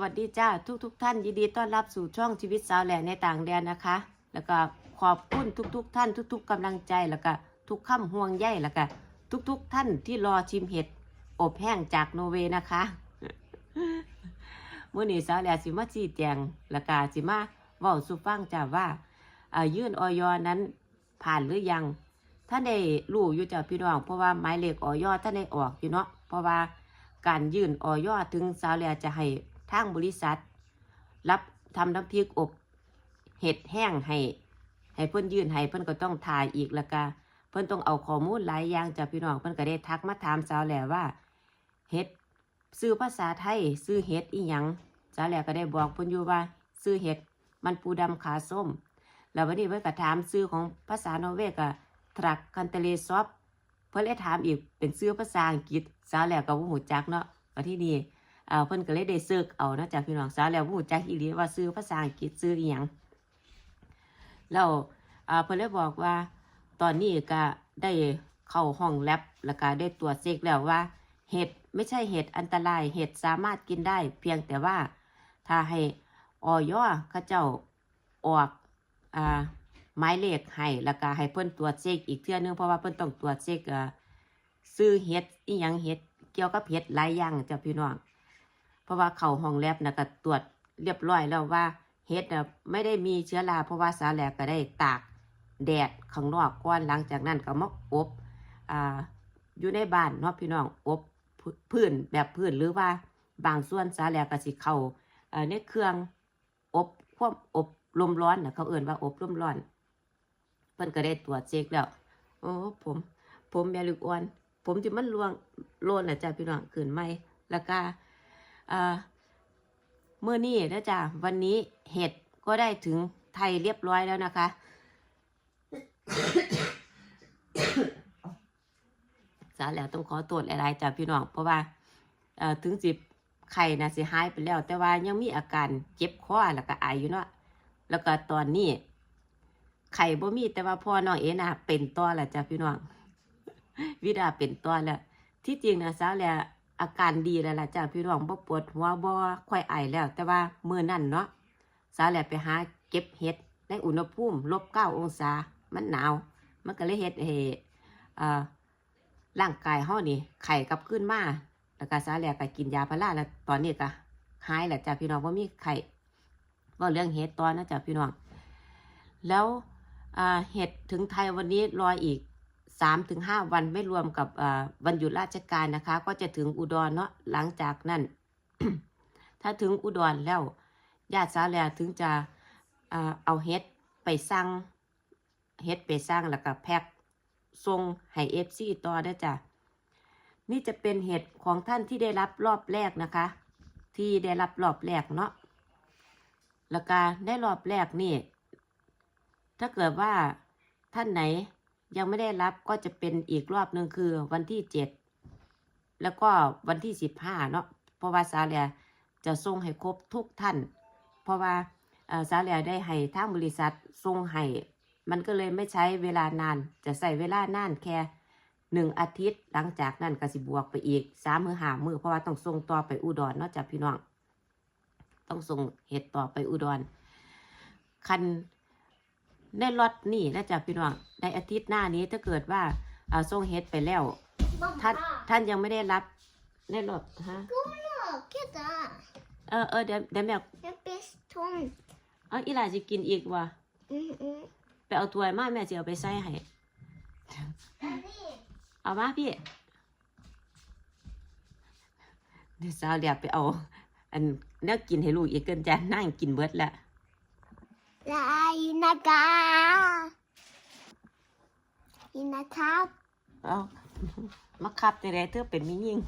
วัสดีจ้าทุกทุกท่านยินดีต้อนรับสู่ช่องชีวิตสาวแหล่ในต่างแดนนะคะ แล้วก็ขอบคุณทุกๆทท่าน ทุกๆกกำลังใจแล้วก็ทุกคำห่วงใยแล้วก็ทุกๆท่านที่รอชิมเห็ดอบแห้งจากโนเวย์นะคะเมื่อนี้สาวแหล่สิมาชี้แจงแล้วก็สิมาว้าสู่ฟังจ้าว่าอ่อยื่นออยอนั้นผ่านหรือยังท่านได้รู้อยู่จ้าพี่น้องเพราะว่าหมายเลขออยอท่านได้ออกอยู่เนาะเพราะว่าการยื่นออยอถึงสาวแลจะให้ ทางบริษัท รับทำน้ำพริกอบเห็ดแห้งให้ให้เพิ่อนยื่นให้เพิ่อนก็ต้องถ่ายอีกแล้วก็เพิ่อนต้องเอาข้อมูลหลายอย่างจากพี่น้องเพิ่อนก็ได้ทักมาถามสาวแหลว่าเห็ดซื้อภาษาไทยซื้อเห็ดอีหยังสาวแหลก็ได้บอกเพิ่นอยู่ว่าซื้อเห็ดมันปูดำขาส้ม แล้ววันนี้เพิ่อนก็ถามซื้อของภาษานอร์เวย์ก็ทรักคันเตเลซอฟเพิ่อนเลยถามอีกเป็นชื่อภาษาอังกฤษสาวแล้วก็บ่ฮู้จักเนาะก็ที่นี่ เอ่อเพิ่นก็เลยได้เสิร์ชเอานะจากพี่น้องสาวแล้วบ่ฮู้จักอีหลีว่าชื่อภาษาอังกฤษชื่ออีหยังแล้วอ่าเพิ่นเลยบอกว่า ตอนนี้ก็ได้เข้าห้องแลบแล้วก็ได้ตรวจเช็คแล้วว่า เห็ดไม่ใช่เห็ดอันตราย เห็ดสามารถกินได้ เพียงแต่ว่าถ้าให้ออยเขาเจ้าออกอ่าหมายเลขให้แล้วก็ให้เพิ่นตรวจเช็คอีกเทื่อนึงเพราะว่าเพิ่นต้องตรวจเช็คอ่อซื้อเห็ดอีหยังเห็ดเกี่ยวกับเห็ดหลายอย่างจ้ะพี่น้อง เพราะว่าเขาห้องแลบนะก็ตรวจเรียบร้อยแล้วว่าเห็ดน่ะไม่ได้มีเชื้อราเพราะว่าสาแหลกก็ได้ตากแดดข้างนอกก่อนหลังจากนั้นก็มาอบอ่าอยู่ในบ้านเนาะพี่น้องอบพื้นแบบพื้นหรือว่าบางส่วนสาแหลกก็สิเข้าเอ่อในเครื่องอบความอบลมร้อนนะเขาเอิ่นว่าอบลมร้อนเพิ่นก็ได้ตรวจเช็คแล้วโอ้ผม ผมแมลูกอ่อน ผมที่มันลวงโลนนะจ้ะพี่น้องขึ้นไมแล้วก็อ่า เมื่อนี้นะจ้ะวันนี้เห็ดก็ได้ถึงไทยเรียบร้อยแล้วนะคะ สาแล้วต้องขอตรวจหลายๆจ้ะพี่น้องเพราะว่าถึงสิไข่นะสิหายไปแล้ว แต่ว่ายังมีอาการเจ็บคอแล้วก็ไออยู่เนาะแล้วก็ตอนนี้ไข่บ่มีแต่ว่าพ่อน้องเอนะเป็นตัวแหละจ้ะพี่น้องวิดาเป็นตัวแล้วที่จริงนะสาวแล้ว อาการดีแล้วล่ะจ้ะพี่น้องบ่ปวดหัวบ่ค่อยไอแล้ว แต่ว่ามือนั้นเนาะสาวแล้วไปหาเก็บเห็ดในอุณหภูมิลบเก้าองศา มันหนาว มันก็เลยเฮ็ดให้อ่าร่างกายเฮานี่ไข้กลับขึ้นมาแล้วก็สาวแล้วก็กินยาพาราแล้วตอนนี้ก็หายแล้วจ้ะพี่น้องบ่มีไข้เว้าเรื่องเห็ดตอนนะจ้ะพี่น้องแล้วอ่าเห็ดถึงไทยวันนี้รออีก สามถึงห้าวันไม่รวมกับวันหยุดราชการนะคะ ก็จะถึงอุดรเนาะหลังจากนั้น ถ้าถึงอุดรแล้วญาติสาวแลถึงจะเอาเห็ดไปสั่งเห็ดไปสั่งแล้วก็แพ็คส่งให้เอฟซีต่อได้จ้ะนี่จะเป็นเห็ดของท่านที่ได้รับรอบแรกนะคะ ที่ได้รับรอบแรกเนาะแล้วก็ได้รอบแรกนี่ ถ้าเกิดว่าท่านไหน ยังไม่ได้รับก็จะเป็นอีกรอบหนึ่งคือวันที่เจ็ดแล้วก็วันที่สิบห้าเนาะเพราะว่าสาเลียจะส่งให้ครบทุกท่าน เพราะว่าเอ่อสาเลียได้ให้ทางบริษัทส่งให้มันก็เลยไม่ใช้เวลานาน จะใส่เวลานานแค่หนึ่งอาทิตย์ หลังจากนั้นก็สิบวกไปอีกสามมือหามือเพราะว่าต้องส่งต่อไปอุดรเนาะจากพี่น้อง ต้องส่งเห็ดต่อไปอุดรคัน ในล็อตนี่นะจ๊ะพี่น้องในอาทิตย์หน้านี้ถ้าเกิดว่าเอาส่งเฮ็ดไปแล้ว ท่านท่านยังไม่ได้รับในล็อตฮะ Look at that. เออเออเดี๋ยวเดี๋ยวแม่ The best one. เอาอีหลาสิกินอีกว่ะ Mm-mm. ไปเอาถ้วยมาแม่จะเอาไปใส่ให้ Daddy. เอามาพี่เดี๋ยวสาวเดี๋ยวไปเอา อันเนี้ยกินให้ลูกอีกเกินจะนั่งกินเบิดละ La inaga. Inakap. เอามาคับในไรเธอเป็นมิยิ่ง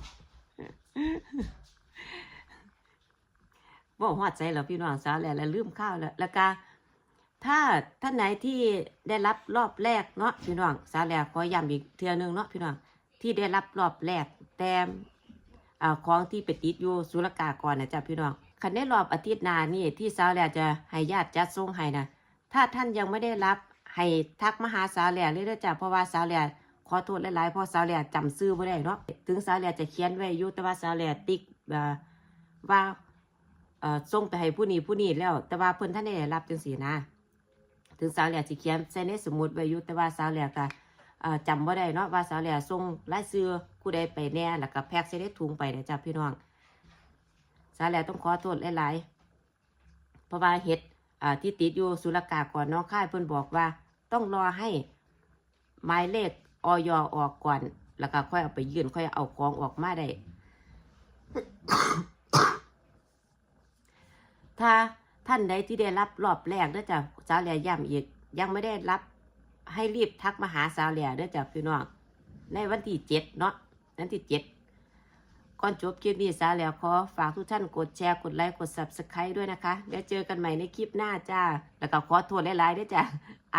บอกหอดใจเหรอพี่น้องสาวแล้วแล้วลืมข้าวแล้วแล้วก็ถ้าท่านไหนที่ได้รับรอบแรกเนาะพี่น้องสาวแล้วขอย้ำอีกเทื่อนึงเนาะพี่น้องที่ได้รับรอบแรกแต่อ่าของที่ไปติดอยู่สุรกากรนะจ๊ะพี่น้อง คันได้รอบอาทิตย์หน้านี่ที่สาวแล้วจะให้ญาติจัดส่งให้นะถ้าท่านยังไม่ได้รับให้ทักมาหาสาวแล้วเลยเด้อจ้ะเพราะว่าสาวแล้วขอโทษหลายๆเพราะสาวแล้วจำชื่อไม่ได้เนาะถึงสาวแล้วจะเขียนไว้อยู่แต่ว่าสาวแล้วติ๊กว่าส่งไปให้ผู้นี้ผู้นี้แล้ว แต่ว่าเพิ่นท่านได้รับจังซี่นะ ถึงสาวแหล่สิเขียนใส่ในสมุดไว้อยู่แต่ว่าสาวแหล่ก็เอ่อจำบ่ได้เนาะว่าสาวแหล่ส่งรายชื่อผู้ใดไปแน่แล้วก็แพ็กใส่ในถุงไปนะจ้ะพี่น้อง สาแหล่ต้องขอโทษหลายๆ เพราะว่าเฮ็ดที่ติดอยู่ศุลกากรน้องค่ายเพิ่นบอกว่า ต้องรอให้หมายเลขออยออกก่อน แล้วก็ค่อยเอาไปยื่นค่อยเอาของออกมาได้ ถ้าท่านใดที่ได้รับรอบแรกเด้อจ้ะสาวแหล่ย้ำอีก ยังไม่ได้รับให้รีบทักมาหาสาวแหล่เด้อจ้ะพี่น้องในวันที่เจ็ดเนาะวันที่เจ็ด ก่อนจบคลิปนี้สาแล้วขอฝากทุกท่านกดแชร์ กดไลค์ กด subscribe ด้วยนะคะ แล้วเจอกันใหม่ในคลิปหน้าจ้า แล้วก็ขอโทษหลายๆด้วยจ้าไอ